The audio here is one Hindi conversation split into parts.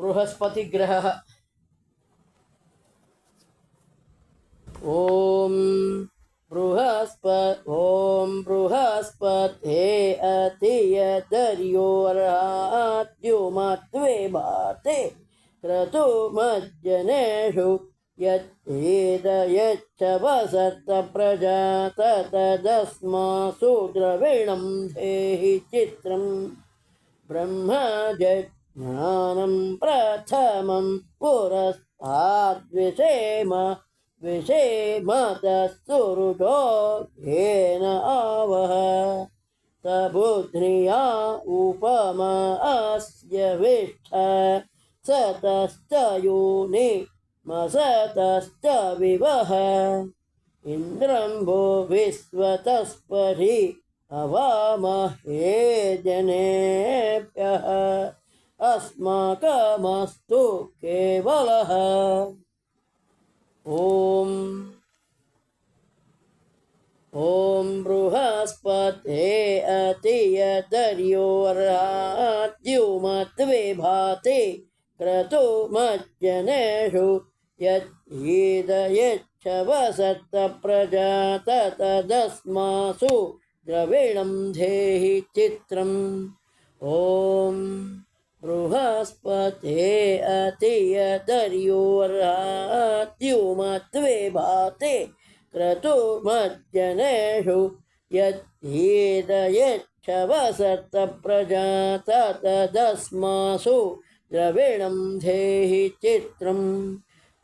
बृहस्पतिग्रहः। ॐ बृहस्प ॐ बृहस्पते अतियदर्योर्हाद्युमत्वे भाते क्रतुमज्जनेषु प्रजात तदस्मासु द्रविणं धेहि ब्रह्मज्ञानं प्रथमं पुरस्ताद्विषेम विषेमतस्तुरुजो येन आवह। स बुध्निया उपम अस्य विष्ठ सतश्च योनि मसतश्च विवह। इन्द्रं भो विश्वतस्परि अवामहे जनेभ्यः अस्माकमस्तु केवलः। ॐ ॐ बृहस्पते अतियदर्योर्हाद्युमत्वे भाते क्रतुमज्जनेषु यच्छ वसत्त प्रजात तदस्मासु द्रविणं धेहि चित्रम्। ॐ। बृहस्पते अतियदर्योर्हाद्युमत्वे भाते क्रतुमज्जनेषु यच्छ वसत्त प्रजात तदस्मासु द्रविणं धेहि चित्रम्।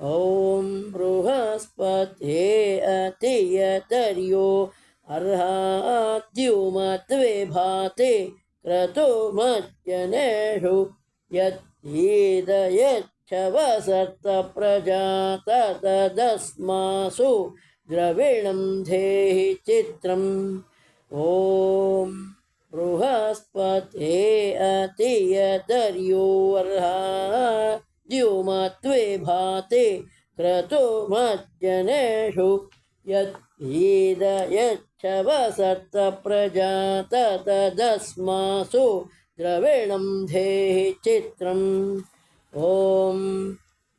ॐ बृहस्पते अतियतर्यो अर्हाद्युमत्वे भाते क्रतुमज्जनेषु यच्छ वसत्त प्रजात तदस्मासु द्रविणं धेहि चित्रम्। ॐ बृहस्पते अतियदर्योर्हाद्युमत्वे भाते क्रतुमज्जनेषु यच्छ वसत्त प्रजात तदस्मासु द्रविणं धेहि चित्रम्। ॐ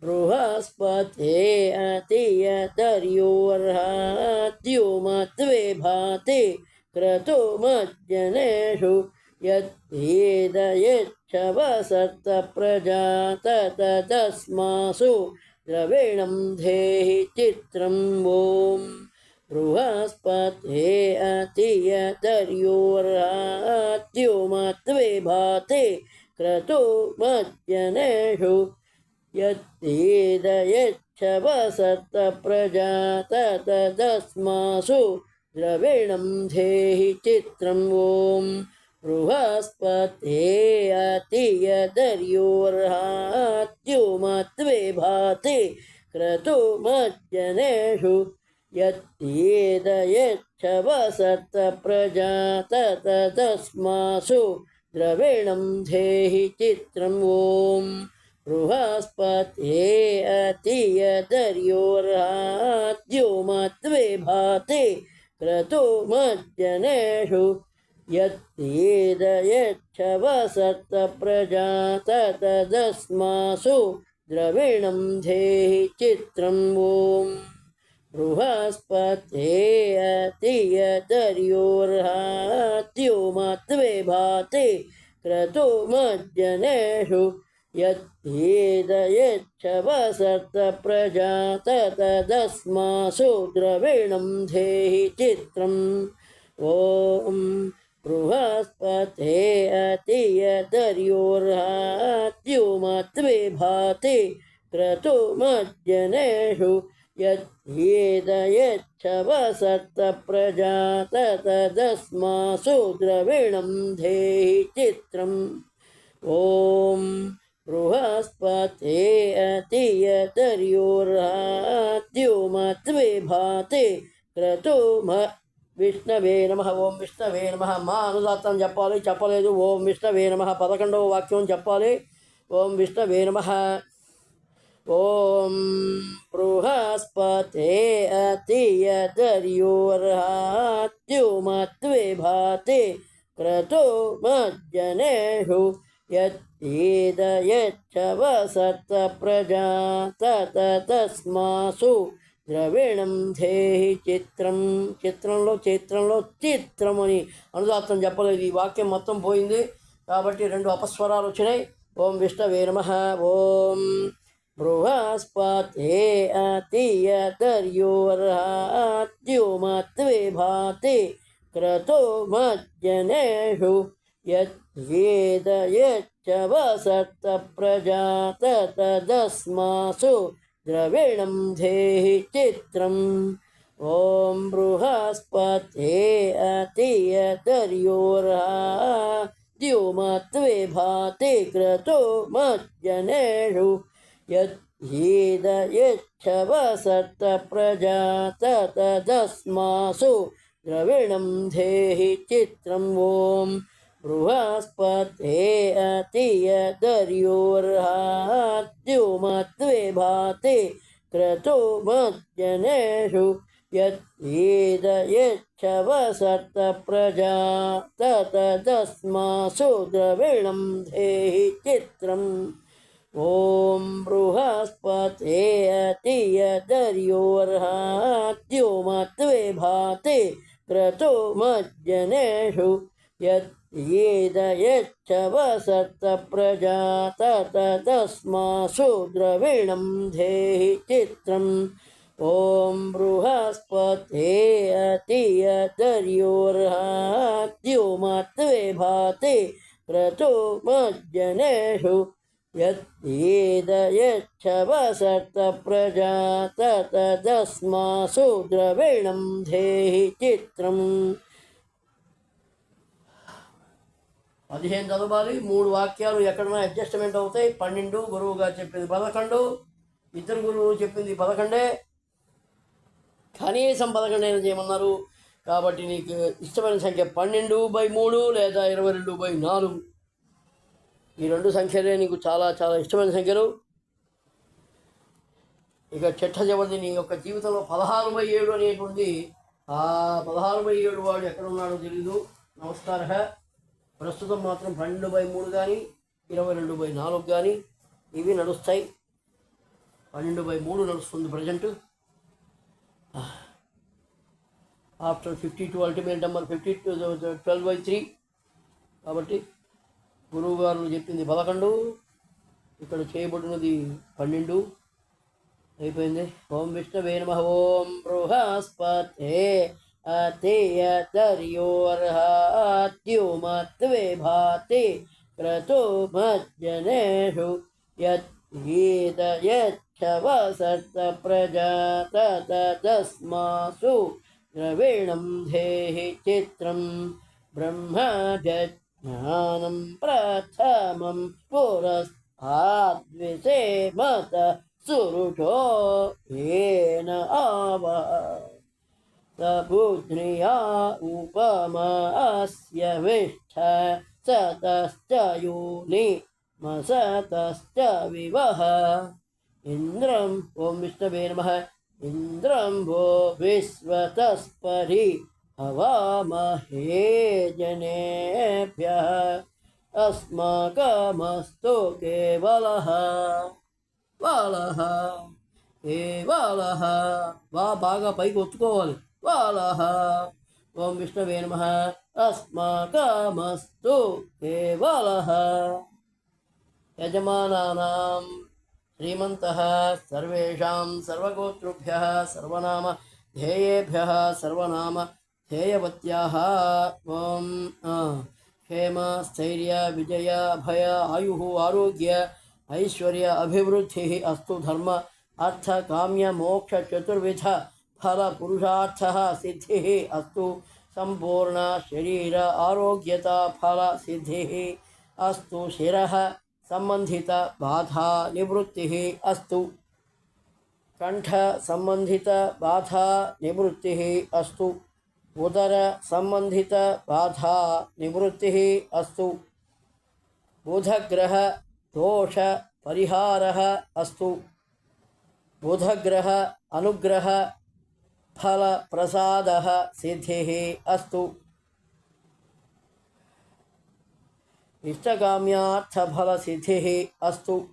बृहस्पते अतियतर्योर्हाद्युमत्वे भाते क्रतुमज्जनेषु यच्छ वसत्त प्रजात तदस्मासु द्रविणं धेहि चित्रम्। ॐ बृहस्पते अतियदर्योर्हात्योमत्वे भाते क्रतो क्रतुमज्जनेषु यद्धिदयेच्छवसत् प्रजातदस्मासु द्रविणं धेहि चित्रं ॐ बृहस्पते अतियदर्योर्हात्युमत्वे भाति क्रतुमज्जनेषु यच्छ वसत्त प्रजात तदस्मासु द्रविणं धेहि चित्रम् ॐ बृहस्पते अतियदर्योर्हाद्युमत्वे भाते क्रतुमज्जनेषु यच्छ वसत्त प्रजात तदस्मासु द्रविणं धेहि चित्रम् ॐ बृहस्पते अतियदर्योर्हाद्युमत्वे भाते क्रतुमज्जनेषु यच्छ वसत्त प्रजात तदस्मासु द्रविणं धेहि चित्रम्। ॐ बृहस्पते अतियदर्योर्हाद्युमत्वे भाते क्रतुमज्जनेषु यच्छ वसत्त प्रजात तदस्मासु द्रविणं धेहि चित्रम् ॐ बृहस्पते अतियतर्योर्हाद्युमत्वे भाते क्रतुम విష్ణవే నమ ఓం విష్ణవే నమ మా అనుదాత్తం చెప్పాలి చెప్పలేదు ఓం విష్ణవే నమ పదకొండవ వాక్యం చెప్పాలి ఓం విష్ణవే నమ ఓం బృహస్పతే अतियदर्योर्हात्युमत्वे भाते क्रतो मज्जनेषु यच्च वसत प्रजा तत तस्मासु ద్రవిణం ధేహి చిత్రం చిత్రంలో చిత్రంలో చిత్రం అని అనుదాత్తం చెప్పలేదు ఈ వాక్యం మొత్తం పోయింది కాబట్టి రెండు అపస్వరాలు వచ్చినాయి ఓం విష్ణవే నమ ఓం बृहस्पत हे मे भाति क्रतो मज्जनेषु यद्वेद यच्च वसत्त प्रजात तदस्मासु द्रविणं धेहि चित्रम्। ॐ बृहस्पते अतियतर्योर्हा द्युमत्वे भाति क्रतो मज्जनेषु यद् हेदयेच्छवसत् प्रजातदस्मासु द्रविणं धेहि चित्रं ॐ बृहस्पते अतियदर्योर्हात्युमत्वे भाते क्रतोमज्जनेषु यद् हेदयेच्छवसत् प्रजा ततदस्मासु द्रविणं धेहि चित्रम् ॐ बृहस्पते अतियदर्योर्हाद्योमत्वे भाते क्रतो मज्जनेषु यत् येदयश्च वसत्तप्र వసత్త ప్రజా తదస్మాసు ద్రవిణం ధేహి చిత్రం. పదిహేను చదవాలి మూడు వాక్యాలు ఎక్కడైనా అడ్జస్ట్మెంట్ అవుతాయి. పన్నెండు గురువు గారు చెప్పింది పదకొండు ఇద్దరు గురువులు చెప్పింది పదకొండే. కనీసం పదకొండైనా చేయమన్నారు. కాబట్టి నీకు ఇష్టమైన సంఖ్య పన్నెండు బై మూడు లేదా ఇరవై రెండు బై నాలుగు. ఈ రెండు సంఖ్యలే నీకు చాలా చాలా ఇష్టమైన సంఖ్యలు. ఇక చెట్ట చివరిది నీ యొక్క జీవితంలో పదహారు బై ఏడు అనేటువంటి ఆ పదహారు బై ఏడు వాడు ఎక్కడ ఉన్నాడో తెలీదు. నమస్కార. ప్రస్తుతం మాత్రం పన్నెండు బై మూడు కానీ ఇరవై రెండు బై నాలుగు కానీ ఇవి నడుస్తాయి. పన్నెండు బై మూడు నడుస్తుంది present. After fifty two ultimate number fifty two twelve by three. కాబట్టి గురువు గారు చెప్పింది పదకొండు ఇక్కడ చేయబడినది పన్నెండు. అయిపోయింది ఓం విష్ణవే నమ ఓం బృహస్పతే అతేయతర్యోర్హాద్యుమత్వే భాతి క్రతో మజ్జనేషు యద్గీత యచ్చ వసత్త ప్రజా తదస్మాసు ద్రవిణం ధేహి చిత్రం బ్రహ్మజ్ఞానం ప్రథమం పురస్తాద్విషేమత सुरुषो येन आव। सबुध्रिया उपमास्य विष्ठ सतश्च योनि मसतश्च विवः इन्द्रम् ॐ विष्णवे नमः। इन्द्रं भो विश्वतस्परि हवामहे जनेभ्यः। अस्माकमस्तु केवलः వాలహ ఏ వాలహ వా బాగా పైకి ఒత్తుకోవాలి వాలహ ఓం విష్ణవే నమ అస్మాకమస్తు ఏ వాలహ యజమానానాం శ్రీమంతः సర్వేషాం సర్వగోత్రుభ్యः సర్వనామ ధ్యేయేభ్యः సర్వనామ ధ్యేయవత్యాः ఓం ఆ, క్షేమ స్థైర్య విజయ భయ ఆయు ऐश्वर्य अभिवृद्धि अस्तु धर्म। अर्थ काम्य मोक्ष चतुर्विध फल पुरुषार्थ सिद्धि अस्तु। संपूर्ण शरीर आरोग्यता फल सिद्धि अस्तु। शिर संबंधित बाधा निवृत्ति अस्तु। कंठ संबंधित बाधा निवृत्ति अस्तु। उदर संबंधित बाधा निवृत्ति अस्तु। बुधग्रह दोष परिहार अस्तु। बुधग्रह अनुग्रह फल प्रसाद सिद्धि अस्तु। इष्टकाम्यार्थफलसिद्धिः अस्तु।